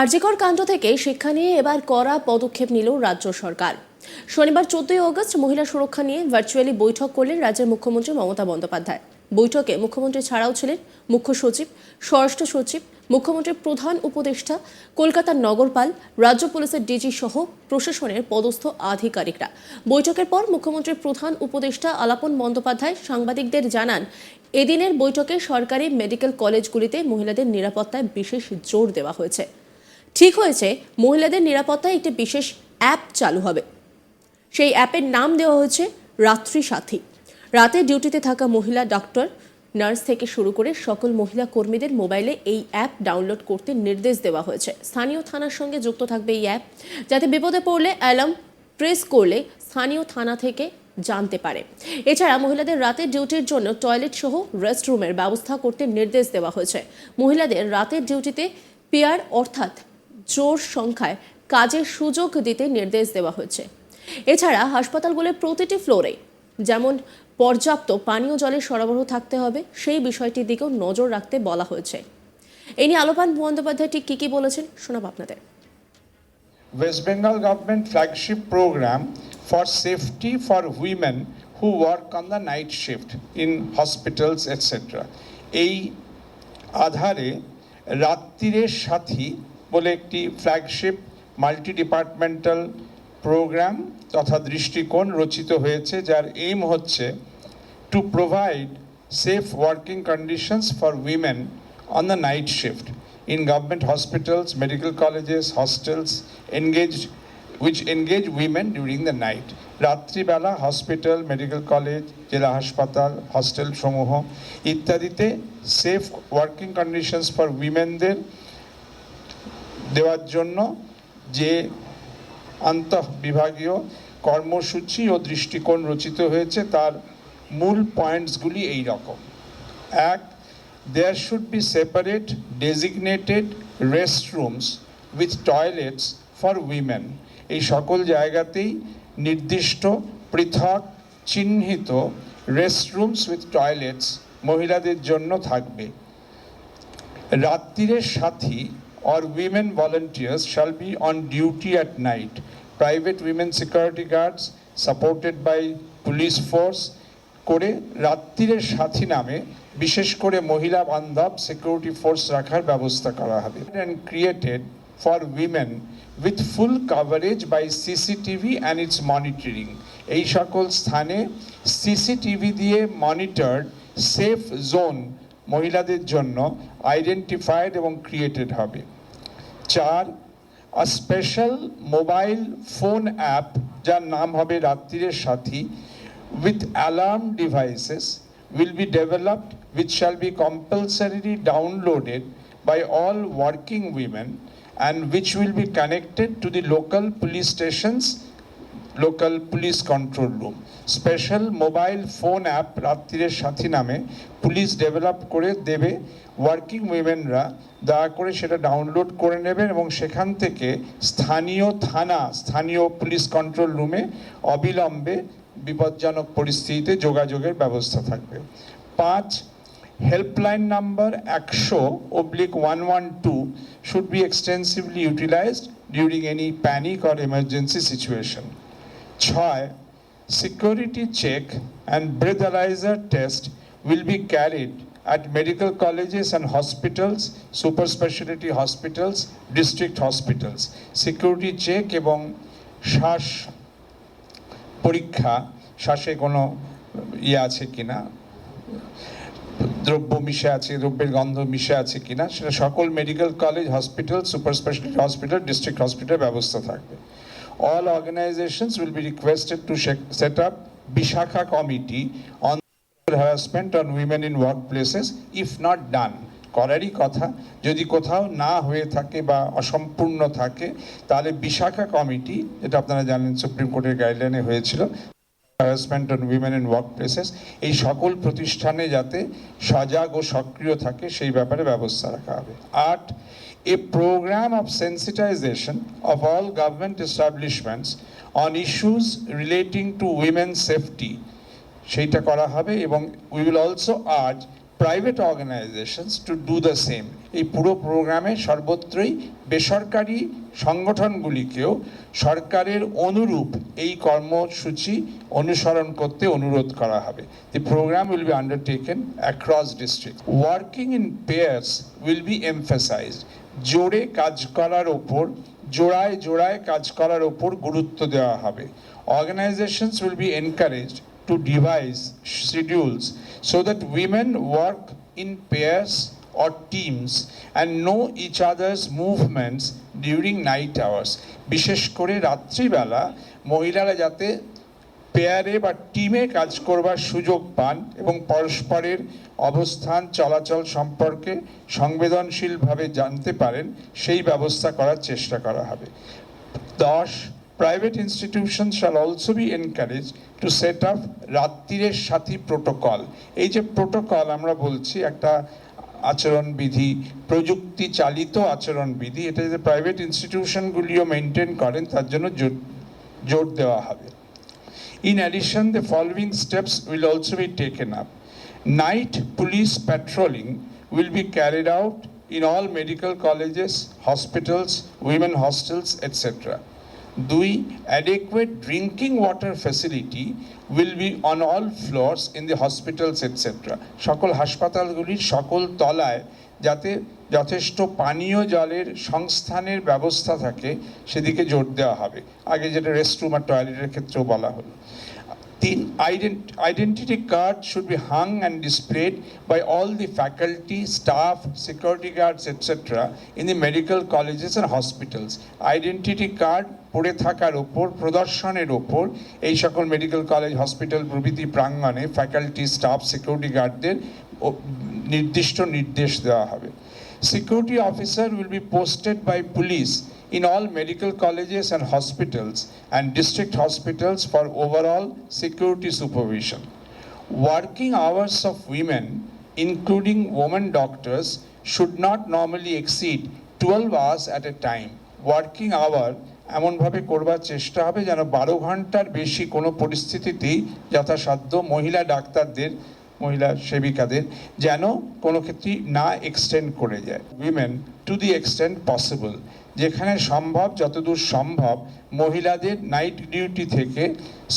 আরজিকর কাণ্ড থেকে শিক্ষা নিয়ে এবার কড়া পদক্ষেপ নিল রাজ্য সরকার। শনিবার চোদ্দই অগস্ট মহিলা সুরক্ষা নিয়ে ভার্চুয়ালি বৈঠক করলেন রাজ্যের মুখ্যমন্ত্রী মমতা বন্দ্যোপাধ্যায়। বৈঠকে মুখ্যমন্ত্রী ছাড়াও ছিলেন মুখ্য সচিব, স্বরাষ্ট্র সচিব মুখ্যমন্ত্রীর প্রধান উপদেষ্টা কলকাতার নগরপাল রাজ্য পুলিশের ডিজি সহ প্রশাসনের পদস্থ আধিকারিকরা। বৈঠকের পর মুখ্যমন্ত্রীর প্রধান উপদেষ্টা আলাপন বন্দ্যোপাধ্যায় সাংবাদিকদের জানান, এদিনের বৈঠকে সরকারি মেডিকেল কলেজগুলিতে মহিলাদের নিরাপত্তায় বিশেষ জোর দেওয়া হয়েছে। ঠিক হয়েছে, মহিলাদের নিরাপত্তায় একটি বিশেষ অ্যাপ চালু হবে। সেই অ্যাপের নাম দেওয়া হয়েছে রাত্রি সাথী। রাতে ডিউটিতে থাকা মহিলা, ডক্টর, নার্স থেকে শুরু করে সকল মহিলা কর্মীদের মোবাইলে এই অ্যাপ ডাউনলোড করতে নির্দেশ দেওয়া হয়েছে। স্থানীয় থানার সঙ্গে যুক্ত থাকবে এই অ্যাপ, যাতে বিপদে পড়লে অ্যালার্ম প্রেস করলে স্থানীয় থানা থেকে জানতে পারে। এছাড়া মহিলাদের রাতের ডিউটির জন্য টয়লেট সহ রেস্টরুমের ব্যবস্থা করতে নির্দেশ দেওয়া হয়েছে। মহিলাদের রাতের ডিউটিতে পেয়ার অর্থাৎ জোর সংখ্যায় কাজের সুযোগ দিতে নির্দেশ দেওয়া হয়েছে। এছাড়া হাসপাতালগুলোর প্রতিটি ফ্লোরে যেমন পর্যাপ্ত পানীয় জলের সরবরাহ থাকতে হবে, সেই বিষয়টির দিকেও নজর রাখতে বলা হয়েছে। এ নিয়ে আলোপান বন্দ্যোপাধ্যায় ঠিক কী কী বলেছেন শোনাব আপনাদের। West Bengal government flagship program for safety for women who work on the night shift in hospitals etc. এই আধারে রাত্রিরের সাথী বলে একটি ফ্ল্যাগশিপ মাল্টি ডিপার্টমেন্টাল প্রোগ্রাম তথা দৃষ্টিকোণ রচিত হয়েছে, যার এইম হচ্ছে to provide safe working conditions for women on the night shift in government hospitals medical colleges hostels engage which engage women during the night রাত্রিবেলা হসপিটাল মেডিকেল কলেজ জেলা হাসপাতাল hostel সমূহ ইত্যাদিতে সেফ ওয়ার্কিং কন্ডিশনস ফর উইমেনদের দেওয়ার জন্য যে আন্তঃ বিভাগীয় কর্মসূচি ও দৃষ্টিকোণ রচিত হয়েছে, তার মূল পয়েন্টসগুলি এই রকম। এক there should be separate designated restrooms with toilets for women এই সকল জায়গাতেই নির্দিষ্ট, পৃথক, চিহ্নিত রেস্টরুমস উইথ টয়লেটস মহিলাদের জন্য থাকবে। রাত্রিরের সাথী or women volunteers shall be on duty at night. Private women security guards supported by police force করে রাত্রিরের সাথী নামে বিশেষ করে মহিলা বান্ধব সিকিউরিটি ফোর্স রাখার ব্যবস্থা করা হবে and created for women with full coverage by CCTV and its monitoring এই সকল স্থানে সিসিটিভি দিয়ে মনিটরড সেফ জোন মহিলাদের জন্য আইডেন্টিফাইড এবং ক্রিয়েটেড হবে। চার স্পেশাল মোবাইল ফোন অ্যাপ যার নাম হবে রাত্রিরের সাথী with alarm devices will be developed which shall be compulsory downloaded by all working women and which will be connected to the local police stations local police control room special mobile phone app রাত্রিরের সাথী নামে police develop করে দেবে working উইমেনরা দয়া করে সেটা download করে নেবেন এবং সেখান থেকে স্থানীয় থানা, স্থানীয় পুলিশ কন্ট্রোল রুমে অবিলম্বে বিপজ্জনক পরিস্থিতিতে যোগাযোগের ব্যবস্থা থাকবে। পাঁচ হেল্পলাইন নাম্বার একশো oblique one one two should be extensively utilised during any panic or emergency situation ছয় security check and breathalyzer test will be carried at medical colleges and hospitals, super specialty hospitals, district hospitals. Security check এবং শ্বাস পরীক্ষা শ্বাসে কোনো ইয়ে আছে কিনা? দ্রব্য মিশে আছে দ্রব্যের গন্ধ মিশে আছে কিনা? সেটা সকল medical college hospital super speciality hospital district hospital ব্যবস্থা থাকবে। All organizations will be requested to set up Bishakha committee on harassment on women in workplaces if not done করারই কথা যদি কোথাও না হয়ে থাকে বা অসম্পূর্ণ থাকে তাহলে বিশাখা কমিটি যেটা আপনারা জানেন সুপ্রিম কোর্টের গাইডলাইনে হয়েছিল harassment on women in work places এই সকল প্রতিষ্ঠানে যাতে সজাগ ও সক্রিয় থাকে, সেই ব্যাপারে ব্যবস্থা রাখা হবে। আট, a programme of sensitisation of all government establishments on issues relating to women safety সেইটা করা হবে এবং we will also urge private organisations to do the same এই পুরো প্রোগ্রামে সর্বত্রই বেসরকারি সংগঠনগুলিকেও সরকারের অনুরূপ এই কর্মসূচি অনুসরণ করতে অনুরোধ করা হবে। The programme will be undertaken across district working in pairs will be emphasised জোরে কাজ করার ওপর, জোড়ায় জোড়ায় কাজ করার ওপর গুরুত্ব দেওয়া হবে। Organisations will be encouraged to devise schedules so that women work in pairs or teams and know each other's movements during night hours. বিশেষ করে রাত্রিবেলা মহিলারা যাতে পেয়ারে বা টিমে কাজ করবার সুযোগ পান এবং পরস্পরের অবস্থান, চলাচল সম্পর্কে সংবেদনশীলভাবে জানতে পারেন, সেই ব্যবস্থা করার চেষ্টা করা হবে। দশ private institution shall also be encourage to set up রাত্রির সাথী প্রোটোকল এই যে প্রোটোকল আমরা বলছি, একটা আচরণবিধি প্রযুক্তি চালিত আচরণবিধি এটা যদি প্রাইভেট ইনস্টিটিউশনগুলিও মেনটেন করেন, তার জন্য জোর দেওয়া হবে। In addition the following steps will also be taken up night police patrolling will be carried out in all medical colleges hospitals women hostels etcetera Dui, adequate drinking water facility will be on all floors in the hospitals etcetera সকল হাসপাতালগুলির সকল তলায় যাতে যথেষ্ট পানীয় জলের সংস্থানের ব্যবস্থা থাকে সেদিকে জোর দেওয়া হবে। আগে যেটা রেস্টরুম আর টয়লেটের ক্ষেত্রেও বলা হলো। তিন identity card should be hung and displayed by all the faculty, staff, security guards, etc. in the medical colleges and hospitals. Identity card পড়ে থাকার ওপর প্রদর্শনের ওপর এই সকল মেডিকেল কলেজ হসপিটাল প্রভৃতি প্রাঙ্গণে ফ্যাকাল্টি স্টাফ সিকিউরিটি গার্ডদের নির্দিষ্ট নির্দেশ দেওয়া হবে Security officer will be posted by police in all medical colleges and hospitals and district hospitals for overall security supervision. Working hours of women, including women doctors, should not normally exceed 12 hours at a time. Working hour এমনভাবে করবার চেষ্টা হবে যেন বারো ঘণ্টার বেশি কোনো পরিস্থিতিতেই যথাসাধ্য মহিলা ডাক্তারদের মহিলা সেবিকাদের যেন কোনো ক্ষেত্রেই না এক্সটেন্ড করে যায়। Women to the extend possible যেখানে সম্ভব, যতদূর সম্ভব মহিলাদের নাইট ডিউটি থেকে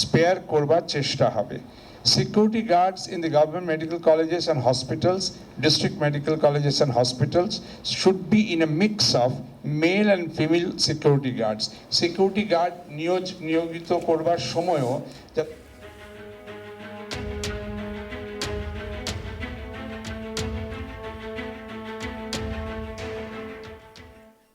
স্পেয়ার করবার চেষ্টা হবে। Security guards in the government medical colleges and hospitals district medical colleges and hospitals should be in a mix of male and female security guards security guard নিয়োগ নিয়োগিত করবার সময়ও